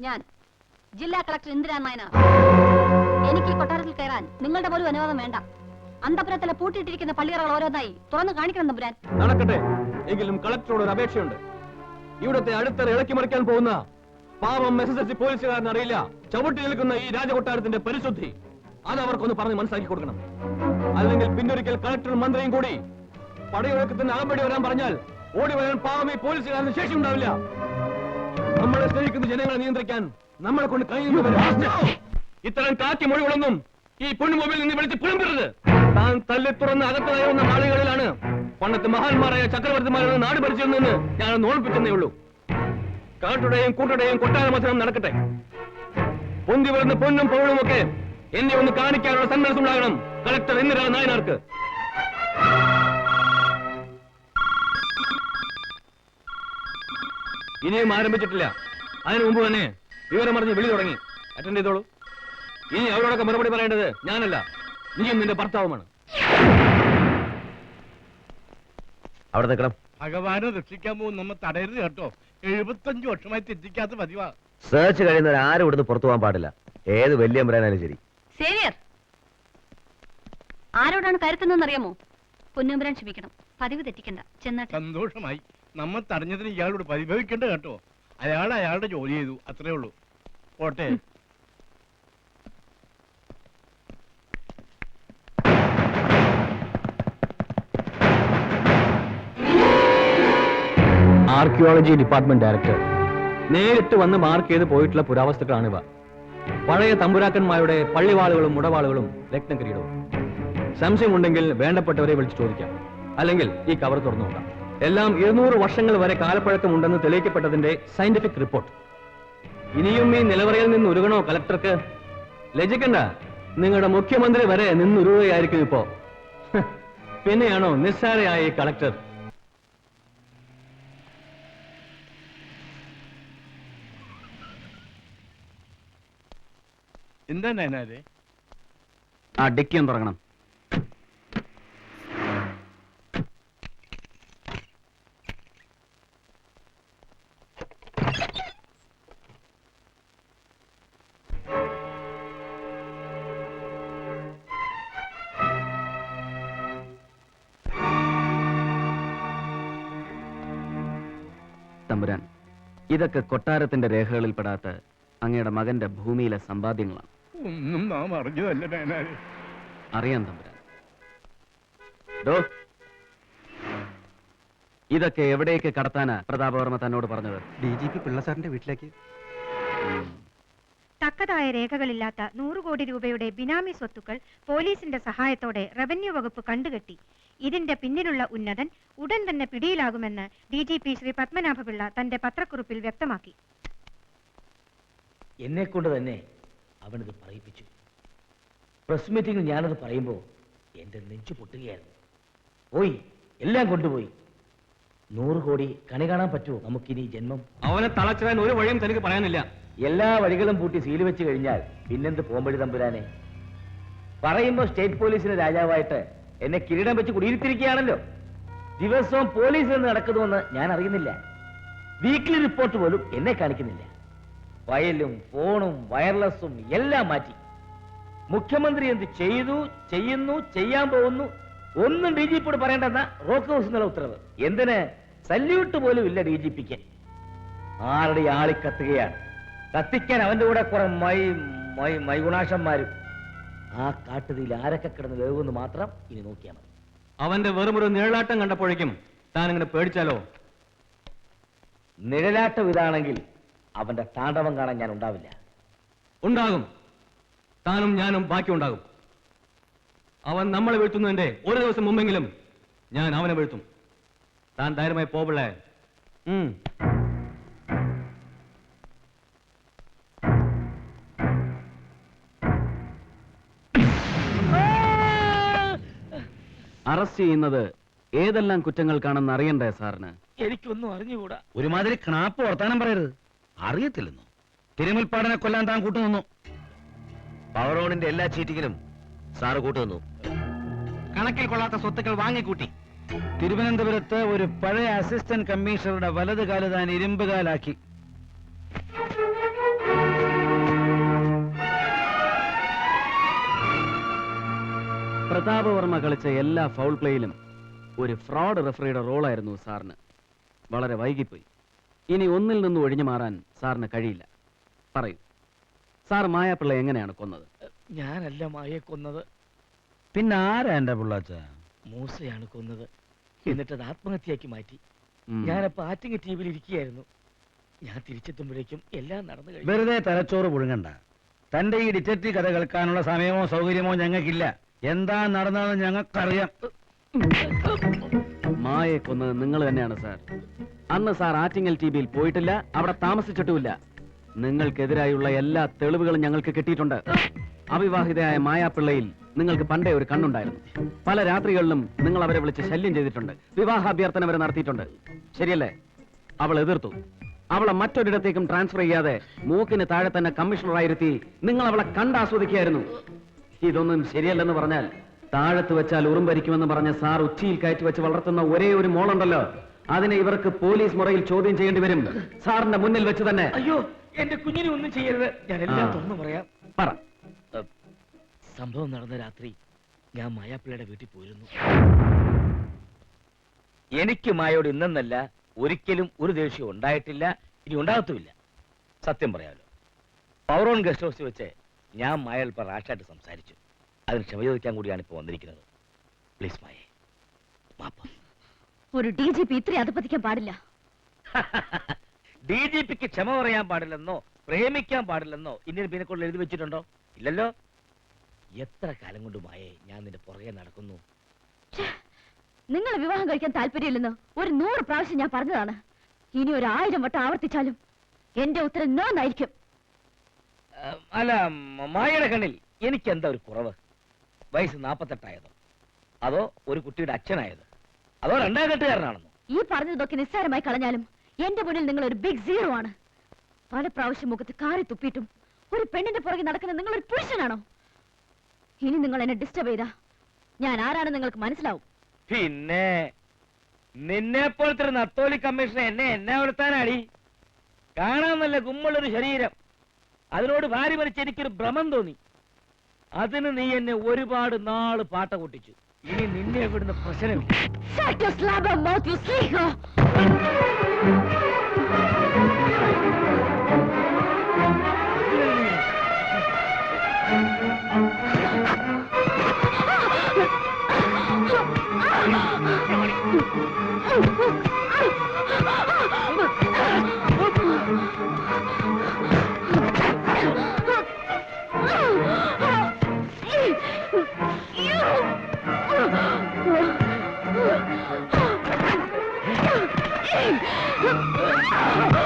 ഞാൻ. ജില്ലാ കളക്ടർ ഇന്ദിരാ നായനാർ എനിക്ക് ഈ കൊട്ടാരത്തിൽ കയറാൻ നിങ്ങളുടെ പോലും അനുവാദം വേണ്ട. അന്തപുരത്തിലെ പൂട്ടിയിട്ടിരിക്കുന്ന പള്ളിയറകൾ ഓരോന്നായി തുറന്നു കാണിക്കണം തമ്പുരാൻ. നടക്കട്ടെ. എങ്കിലും കളക്ടറോട് ഒരു അപേക്ഷയുണ്ട്. ഇവിടുത്തെ അടുത്തറ ഇളക്കി മറിക്കാൻ പോകുന്ന പാവം എസ് എസ് എൽ സി പോലീസുകാരൻ അറിയില്ല. ചവിട്ടി നിൽക്കുന്ന ഈ രാജകൊട്ടാരത്തിന്റെ പരിശുദ്ധി. അത് അവർക്കൊന്ന് പറഞ്ഞ് മനസ്സിലാക്കി കൊടുക്കണം. അല്ലെങ്കിൽ പിന്നൊരിക്കൽ കളക്ടറും മന്ത്രിയും കൂടി പടയൊഴുക്കത്തിന് അകമ്പടി വരാൻ പറഞ്ഞാൽ ഓടി വരാൻ പാവം ഈ പോലീസുകാരന് ശേഷി ഉണ്ടാവില്ല നമ്മളെ സ്നേഹിക്കുന്ന ജനങ്ങളെ നിയന്ത്രിക്കാൻ നമ്മളെ കൊണ്ട് കഴിയുന്നവരെ ഇത്തരം കാറ്റി മൊഴികളൊന്നും ഈ പൊണ്ണുമൊബൈൽ നിന്ന് വിളിച്ച് പുറമ്പരുത് താൻ തല്ലി തുറന്ന് അകത്ത് ആളുകളിലാണ് പണ്ടത്തെ മഹാന്മാരായ ചക്രവർത്തിമാരാണ് നാട് ഭരിച്ചിരുന്നെന്ന് ഞാൻ ഓർപ്പിച്ചെന്നേ ഉള്ളൂ. കാട്ടുടെയും കൂട്ടുടെയും കൊട്ടാര മത്സരം നടക്കട്ടെ. പൊന്തി വരുന്ന പൊന്നും പൗളും ഒക്കെ എന്നെ ഒന്ന് കാണിക്കാനുള്ള സന്മനസ്സുണ്ടാകണം. കളക്ടർ എന്നിരാ നായനാർക്ക്? ഇനിയും ആരംഭിച്ചിട്ടില്ല. അതിനു മുമ്പ് തന്നെ വിവരം അറിഞ്ഞ് വിളി തുടങ്ങി. അറ്റൻഡ് ചെയ്തോളൂ. ഇനി അവരോടൊക്കെ മറുപടി പറയേണ്ടത് ഞാനല്ല. നീയും നിന്റെ ഭർത്താവുമാണ്. അവിടെ നിൽക്കണം. ഭഗവാനെ രക്ഷിക്കാൻ പോകും നമ്മ തടയരുത് കേട്ടോ. എഴുപത്തഞ്ചു വർഷമായി തെറ്റിക്കാത്ത പതിവാ. സെർച്ച് കഴിയുന്നവർ ആരും ഇവിടുന്ന് പുറത്തു പോകാൻ പാടില്ല. ഏത് വലിയ അമ്പരാനാലും ശരി. സേവിയർ ആരോടാണ് കരുത്തുന്നതെന്ന് അറിയാമോ പൊന്നുമ്പുരാൻ ക്ഷമിക്കണം. പതിവ് തെറ്റിക്കണ്ട. ചെന്നാട്ടെ. സന്തോഷമായി. നമ്മ തടഞ്ഞതിന് ഇയാളോട് പരിഭവിക്കണ്ട കേട്ടോ. അയാൾ അയാളുടെ ജോലി ചെയ്തു അത്രേ ഉള്ളൂ. പോട്ടെ. ആർക്കിയോളജി ഡിപ്പാർട്ട്മെന്റ് ഡയറക്ടർ നേരിട്ട് വന്ന് മാർക്ക് ചെയ്ത് പോയിട്ടുള്ള പുരാവസ്തുക്കളാണിവ പഴയ തമ്പുരാക്കന്മാരുടെ പള്ളിവാളുകളും മുടവാളുകളും രത്നകിരീടവും സംശയമുണ്ടെങ്കിൽ വേണ്ടപ്പെട്ടവരെ വിളിച്ച് ചോദിക്കാം. അല്ലെങ്കിൽ ഈ കവർ തുറന്നു നോക്കാം. എല്ലാം ഇരുന്നൂറ് വർഷങ്ങൾ വരെ കാലപ്പഴക്കമുണ്ടെന്ന് തെളിയിക്കപ്പെട്ടതിന്റെ സയന്റിഫിക് റിപ്പോർട്ട് ഇനിയും ഈ നിലവറയിൽ നിന്ന് ഉരുകണോ കലക്ടർക്ക്? ലജിക്കണ്ട നിങ്ങളുടെ മുഖ്യമന്ത്രി വരെ നിന്നുരുകയായിരിക്കും ഇപ്പോ. പിന്നെയാണോ നിസ്സാരയായ കളക്ടർ എന്താ നയനാരെ? ആ ഡിക്കി ഒന്ന് തുടങ്ങണം തമ്പുരാൻ ഇതൊക്കെ കൊട്ടാരത്തിന്റെ രേഖകളിൽ പെടാത്ത അങ്ങയുടെ മകന്റെ ഭൂമിയിലെ സമ്പാദ്യങ്ങളാണ്. ഒന്നും നാം അറിഞ്ഞതല്ല അറിയാം തമ്പുരാൻ. ഡോ ഇതൊക്കെ എവിടേക്ക് കടത്താനാ പ്രതാപവർമ്മ തന്നോട് പറഞ്ഞത്? ഡി ജി പി പിള്ളസാറിന്റെ വീട്ടിലേക്ക്. തക്കതായ രേഖകളില്ലാത്ത നൂറ് കോടി രൂപയുടെ ബിനാമി സ്വത്തുക്കൾ പോലീസിന്റെ സഹായത്തോടെ റവന്യൂ വകുപ്പ് കണ്ടുകെട്ടി. ഇതിന്റെ പിന്നിലുള്ള ഉന്നതൻ ഉടൻ തന്നെ പിടിയിലാകുമെന്ന് D G P Sri Padmanabhapillai തന്റെ പത്രക്കുറിപ്പിൽ വ്യക്തമാക്കി. എന്നെ കൊണ്ട് തന്നെ അവനത് പറയിപ്പിച്ചു. പ്രസ് മീറ്റിംഗിൽ ഞാനത് പറയുമ്പോൾ എന്റെ നെഞ്ചു പൊട്ടുകയായിരുന്നു. പോയി എല്ലാം കൊണ്ടുപോയി. നൂറ് കോടി കണി കാണാൻ പറ്റുമോ? നമുക്കിനി ജന്മം. അവനെ തളച്ചിടാൻ ഒരു വഴിയും തനിക്ക് പറയാനില്ല. എല്ലാ വഴികളും പൂട്ടി സീൽ വെച്ച് കഴിഞ്ഞാൽ പിന്നെന്ത് പോമ്പഴി തമ്പുരാനെ? പറയുമ്പോ സ്റ്റേറ്റ് പോലീസിന് രാജാവായിട്ട് എന്നെ കിരീടം വെച്ച് കുടിയിരുത്തിരിക്കുകയാണല്ലോ ദിവസവും പോലീസിൽ നിന്ന് നടക്കുന്നുവെന്ന് ഞാൻ അറിയുന്നില്ല. വീക്ക്ലി റിപ്പോർട്ട് പോലും എന്നെ കാണിക്കുന്നില്ല. ഫയലും ഫോണും വയർലെസ്സും എല്ലാം മാറ്റി. മുഖ്യമന്ത്രി എന്ത് ചെയ്തു? ചെയ്യുന്നു? ചെയ്യാൻ പോകുന്നു? ഒന്നും ഡി ജി പിയോട് പറയേണ്ടെന്ന റോക്ക് ഹൗസ് എന്നുള്ള ഉത്തരവ്. എന്തിന്? സല്യൂട്ട് പോലും ഇല്ല ഡി ജി പിക്ക്. ആരുടെ ആളി കത്തുകയാണ്. കത്തിക്കാൻ അവന്റെ കൂടെ കുറെ മൈ മൈ മൈഗുണാശന്മാരും. ആ കാട്ടുതീയിൽ ആരൊക്കെ കിടന്ന് വേവുമെന്ന് മാത്രം ഇനി നോക്കിയാൽ മതി. അവന്റെ വെറുമൊരു നിഴലാട്ടം കണ്ടപ്പോഴേക്കും താൻ ഇങ്ങനെ പേടിച്ചാലോ? നിഴലാട്ടം ഇതാണെങ്കിൽ അവന്റെ താണ്ഡവം കാണാൻ ഞാൻ ഉണ്ടാവില്ല. ഉണ്ടാകും. താനും ഞാനും ബാക്കി ഉണ്ടാകും അവൻ നമ്മളെ വീഴ്ത്തുന്നതിന്റെ ഒരു ദിവസം മുമ്പെങ്കിലും ഞാൻ അവനെ വീഴ്ത്തും. താൻ ധൈര്യമായി പോപിള്ളേ അറസ്റ്റ് ചെയ്യുന്നത് ഏതെല്ലാം കുറ്റങ്ങൾക്കാണെന്ന് അറിയണ്ടേ സാറിന്? എനിക്കൊന്നും അറിഞ്ഞുകൂടാ. ഒരുമാതിരി ക്നാപ്പ് വർത്താനം പറയരുത്. അറിയത്തില്ലെന്നോ? തിരുമുൽപ്പാടനെ കൊല്ലാൻ താൻ കൂട്ടുനിന്നു. പവറോണിന്റെ എല്ലാ ചീറ്റിങ്ങിലും സാറ് കൂട്ടുനിന്നു. കണക്കിൽ കൊള്ളാത്ത സ്വത്തുക്കൾ വാങ്ങിക്കൂട്ടി. തിരുവനന്തപുരത്ത് ഒരു പഴയ അസിസ്റ്റന്റ് കമ്മീഷണറുടെ വലത് കാൽ താൻ ഇരുമ്പ് കാലാക്കി. പ്രതാപവർമ്മ കളിച്ച എല്ലാ ഫൗൾ പ്ലേയിലും ഒരു ഫ്രോഡ് റെഫറിയുടെ റോളായിരുന്നു സാറിന്. വളരെ വൈകിപ്പോയി. ഇനി ഒന്നിൽ നിന്നും ഒഴിഞ്ഞു മാറാൻ സാറിന് കഴിയില്ല. പറയൂ. സാർ മായാപ്പിള്ള എങ്ങനെയാണ് കൊന്നത്? ഞാനല്ല മായയെ കൊന്നത്. പിന്നെ ആരാ എന്റെ പിള്ളാച്ച മൂസയാണ് കൊന്നത്. എന്നിട്ട് അത് ആത്മഹത്യയാക്കി മാറ്റി. ഞാനപ്പൊ ആറ്റിങ്ങ ടി വിയിൽ ഇരിക്കുകയായിരുന്നു. ഞാൻ തിരിച്ചെത്തുമ്പോഴേക്കും എല്ലാം നടന്നു കഴിഞ്ഞു. വെറുതെ തലച്ചോറ് പുഴുങ്ങണ്ട. തന്റെ ഈ ഡിറ്റക്റ്റീവ് കഥ കേൾക്കാനുള്ള സമയമോ സൗകര്യമോ ഞങ്ങൾക്കില്ല. എന്താ നടന്നതെന്ന് ഞങ്ങൾക്കറിയാം. മായെ കൊന്നത് നിങ്ങൾ തന്നെയാണ് സാർ. അന്ന് സാർ ആറ്റിങ്ങൽ ടി വിയിൽ പോയിട്ടില്ല അവിടെ താമസിച്ചിട്ടുമില്ല. നിങ്ങൾക്കെതിരായുള്ള എല്ലാ തെളിവുകളും ഞങ്ങൾക്ക് കിട്ടിയിട്ടുണ്ട്. അവിവാഹിതയായ മായാപ്പിള്ളയിൽ നിങ്ങൾക്ക് പണ്ടേ ഒരു കണ്ണുണ്ടായിരുന്നു. പല രാത്രികളിലും നിങ്ങൾ അവരെ വിളിച്ച് ശല്യം ചെയ്തിട്ടുണ്ട്. വിവാഹാഭ്യർത്ഥന വരെ നടത്തിയിട്ടുണ്ട്. ശരിയല്ലേ? അവൾ എതിർത്തു. അവളെ മറ്റൊരിടത്തേക്കും ട്രാൻസ്ഫർ ചെയ്യാതെ മൂക്കിന് താഴെ തന്നെ കമ്മീഷണറായിരുത്തി നിങ്ങൾ അവളെ കണ്ടാസ്വദിക്കുകയായിരുന്നു. ഇതൊന്നും ശരിയല്ലെന്ന് പറഞ്ഞാൽ താഴത്ത് വെച്ചാൽ ഉറുമ്പരിക്കുമെന്ന് പറഞ്ഞ സാർ ഉച്ചിയിൽ കയറ്റി വെച്ച് വളർത്തുന്ന ഒരേ ഒരു മോളുണ്ടല്ലോ. അതിനെ ഇവർക്ക് പോലീസ് മുറയിൽ ചോദ്യം ചെയ്യേണ്ടി വരും. സാറിന്റെ മുന്നിൽ വെച്ച് തന്നെ. അയ്യോ എന്റെ കുഞ്ഞിനെ ഒന്നും ചെയ്യരുത്. ഞാൻ എല്ലാം. തുറന്നു പറയാം. പറ. സംഭവം നടന്ന രാത്രി ഞാൻ മായാപ്പിള്ളയുടെ വീട്ടിൽ പോയിരുന്നു. എനിക്ക് മായോട് ഇന്നെന്നല്ല ഒരിക്കലും ഒരു ദേഷ്യം ഉണ്ടായിട്ടില്ല ഇനി ഉണ്ടാകത്തുമില്ല. സത്യം പറയാമല്ലോ പൗറോൺ ഗസ്റ്റ് ഹൗസിൽ വെച്ച് ഞാൻ മായൽ ഇപ്പം റാഷായിട്ട് സംസാരിച്ചു. അതിന് ക്ഷമ ചോദിക്കാൻ കൂടിയാണ് ഇപ്പോൾ വന്നിരിക്കുന്നത്. പ്ലീസ് മായേ മാപ്പ്. ഒരു ഡി ജി പി ഇത്രയും അധപ്പതിക്കാൻ പാടില്ല. ഡി ജി പിക്ക് ക്ഷമ പറയാൻ പാടില്ലെന്നോ പ്രേമിക്കാൻ പാടില്ലെന്നോ ഇന്ത്യൻ പീനക്കോഡിൽ എഴുതി വെച്ചിട്ടുണ്ടോ? ഇല്ലല്ലോ. എത്ര കാലം കൊണ്ട് മായേ ഞാൻ നിന്റെ പുറകെ നടക്കുന്നു? നിങ്ങൾ വിവാഹം കഴിക്കാൻ താല്പര്യമില്ലെന്ന്? ഒരു നൂറ് പ്രാവശ്യം ഞാൻ പറഞ്ഞതാണ്. ഇനി ഒരു ആയിരം വട്ടം ആവർത്തിച്ചാലും എന്റെ ഉത്തരം നോന്നായിരിക്കും അല്ല മായയുടെ കണ്ണിൽ എനിക്ക് എന്താ ഒരു കുറവ്? വയസ്സ് നാപ്പത്തെട്ടായതോ? അതോ ഒരു കുട്ടിയുടെ അച്ഛനായതോ? അതോ രണ്ടാം കെട്ടുകാരനാണെന്നോ? ഈ പറഞ്ഞതൊക്കെ നിസ്സാരമായി കളഞ്ഞാലും എന്റെ മുന്നിൽ നിങ്ങൾ ഒരു ബിഗ് സീറോ ആണ്. പല പ്രാവശ്യം മുഖത്ത് കാറി തുപ്പിയിട്ടും ഒരു പെണ്ണിന്റെ പുറകെ നടക്കുന്ന നിങ്ങൾ ഒരു പുരുഷനാണോ? ഇനി നിങ്ങൾ എന്നെ ഡിസ്റ്റർബ് ചെയ്താ. ഞാൻ ആരാണ് നിങ്ങൾക്ക് മനസ്സിലാവും. പിന്നെ നിന്നെ പോലത്തെ നത്തോലി കമ്മീഷണർ എന്നെ എന്നെ വളർത്താനാടി കാണാൻ നല്ല ഗുമ്മുള്ളൊരു ശരീരം. അതിനോട് ഭാര്യ മരിച്ച് എനിക്കൊരു ഭ്രമം തോന്നി. അതിന് നീ എന്നെ ഒരുപാട് നാൾ പാട്ട കൂട്ടിച്ചു. ഇനി നിന്നെ വിടുന്ന പ്രശ്നമില്ല! You! Ah!